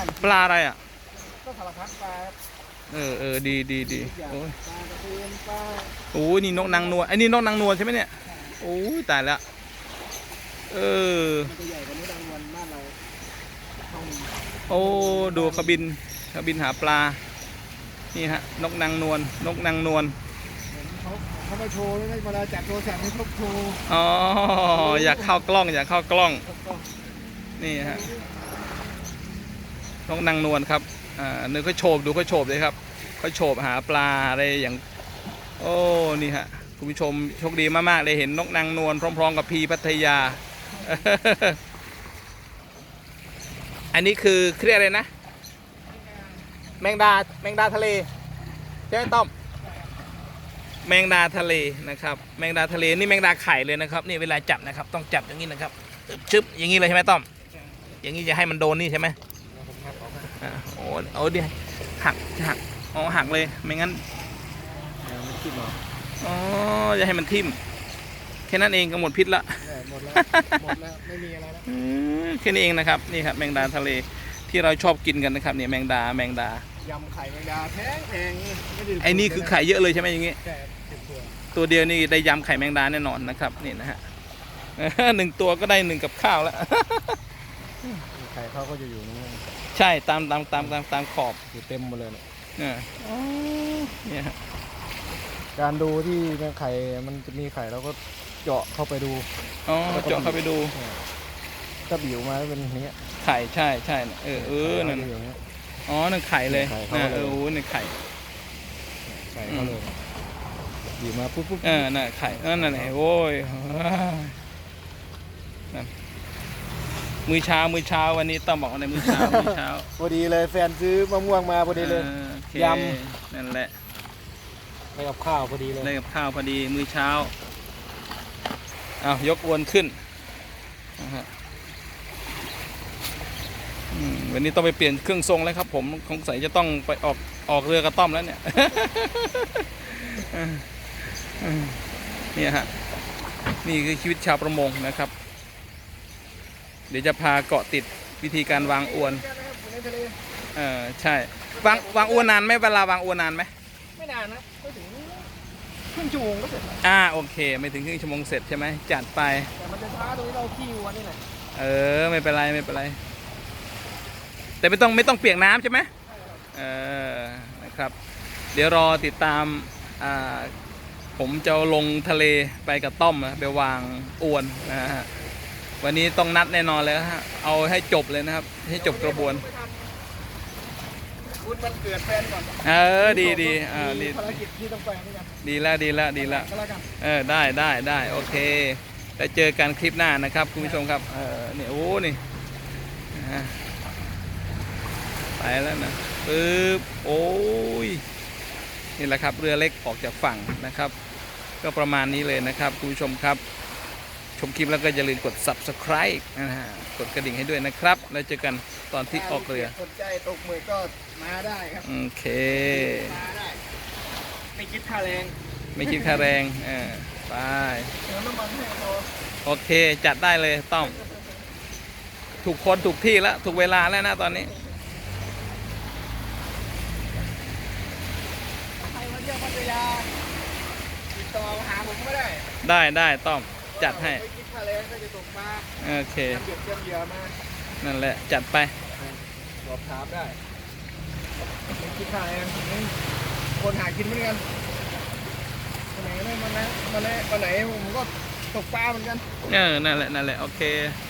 านปลาอะไรอะก็สารพัดปลาครับเออเออดีดีดีทุกอย่างโอ้ยปลาตะเพียนปลาโอ้ยนี่นกนางนวลไอ้นี่นกนางนวลใช่ไหมเนี่ยโอ้ยตายละเออมันจะใหญ่กว่านี้ดังวันบ้านเราเท่านึงโอ้ดูเขาบินเขาบินหาปลา นี่ฮะ นกนางนวลนกนางนวลเหมือนเขาเขามาโชว์แล้วเวลาจับโทรศัพท์ให้เขาโชว์อ๋ออยากเข้ากล้องอยากเข้ากล้องเขาก็นี่ฮะ นกนางนวลครับอ่านึกเขาโฉบดูเขาโฉบเลยครับเขาโฉบหาปลาอะไรอย่าง โอ้นี่ฮะคุณผู้ชมโชคดีมากๆเลยเห็นนกนางนวลพร้อม ๆ กับพีพัทยา อันนี้คือเครียกอะไรนะ แมงดาแมงดาทะเลใช่ไหมต้อมแมงดาทะเลนะครับ แมงดาทะเลนี่แมงดาไข่เลยนะครับนี่เวลาจับนะครับ ต้องจับอย่างนี้นะครับชึบอย่างนี้เลยใช่ไหมต้อม อย่างนี้จะให้มันโดนนี่ใช่ไหม โอ้โอ้เดี๋ยวหักหักอ๋อหักเลยไม่งั้นเดี๋ยวมันคิดหรออ๋อจะให้มันทิ่มแค่นั้นเองก็หมดพิษละหมดแล้วหมดแล้วไม่มีอะไรแล้วอืมแค่นี้เองนะครับนี่ครับแมงดาทะเลที่เราชอบกินกันนะครับเนี่ยแมงดาแมงดายำไข่แมงดาแพงแพงไม่ได้ไอ้นี่คือไข่เยอะเลยใช่ไหมอย่างงี้แค่สิบตัวตัวเดียวนี่ได้ยำไข่แมงดาแน่นอนนะครับนี่นะฮะหนึ่งตัวก็ได้หนึ่งกับข้าวแล้ว ไข่เขาก็จะอยู่นี่ใช่ตามตามตามตามตามขอบอยู่เต็มหมดเลยเนี่ยเนี่ยอ๋อเนี่ยฮะการดูที่ในไข่มันจะมีไข่เราก็เจาะเข้าไปดูอ๋อเจาะเข้าไปดูถ้าบิวมาเป็นอย่างเงี้ยไข่ใช่ใช่เออเออนั่นไข่ขาจะยู่อย่างเงี้ยอ๋อนั่นไข่เลยไข่เขานะเลยเออโอ้นั่นไข่ใส่เข้าเลยบิวมาปุ๊บปุ๊บเออน่ะไข่นั่นน่ะไหนโอ้ยนั่น มื้อเช้ามื้อเช้าวันนี้ต้องบอกว่าในมื้อเช้ามื้อเช้าพอดีเลยแฟนซื้อมะม่วงมาพอดีเลยออโอเคยนั่นแหละไปกับข้าวพอดีเลยได้กับข้าวพอดีมื้อเช้าเอายกอวนขึ้นนะฮะอืมวันนี้ต้องไปเปลี่ยนเครื่องทรงแล้วครับ ผมสงสัยจะต้องไปออกออกเรือกระต้อมแล้วเนี่ย เนี่ยฮะนี่คือชีวิตชาวประมงนะครับ เดี๋ยวจะพาเกาะติดวิธีการวางอวนในทะเลเออใช่ วางวางอวนนานไหมเวลาวางอวนนานไหมไม่นานนะไม่ถึงครึ่งชั่วโมงก็เสร็จอ่าโอเค ไม่ถึงครึ่งชั่วโมงเสร็จใช่ไหมจัดไปแต่มันจะช้าตรงที่เราขี้วัวนี่แหละเออไม่เป็นไรไม่เป็นไร แต่ไม่ต้องไม่ต้องเปียกน้ำใช่ไหมเออนะครับ เดี๋ยวรอติดตามอ่าผมจะลงทะเลไปกับต้อมนะไปวางอวนนะฮะ วันนี้ต้องนัดแน่นอนเลยนะฮะ เอาให้จบเลยนะครับ ให้จบกระบวน คุณมันเกิดแฟนก่อนเออดีดีอ่าดีมีภารกิจที่ต้องไปนี่กันดีแล้วดีแล้วดีแล้วก็แล้วกันเออได้ได้ได้โอเคแล้วเจอกันคลิปหน้านะครับคุณผู้ชมครับเออนี่โอ้นี่อะไปแล้วนะปึ๊บโอ้ยนี่แหละครับเรือเล็กออกจากฝั่งนะครับ ก็ประมาณนี้เลยนะครับคุณผู้ชมครับ ชมคลิปแล้วก็อย่าลืมกด subscribe นะฮะกดกระดิ่งให้ด้วยนะครับ แล้วเจอกันตอนที่ออกเรือสนใจตกหมือก็มาได้ครับโอเค มาได้ไม่คิดค่าแรงไม่คิดค่าแรงเออไปเติมน้ำมันให้พอโอเค จัดได้เลยต้อง ถูกคนถูกที่แล้วถูกเวลาแล้วนะตอนนี้ใครมาเที่ยวพัทยาติดต่อหาผมก็ได้ ได้ได้ต้อง จัดให้ไม่คิดค่าแรงก็จะตกปลาโอเคเก็บเก็บเหยื่อมานั่นแหละจัดไปสอบถามได้ไม่คิดค่าแรงคนหากินเหมือนกันวันไหนไม่มานะวันไหนวันไหนผมก็ตกปลาเหมือนกันเออนั่นแหละนั่นแหละโอเคค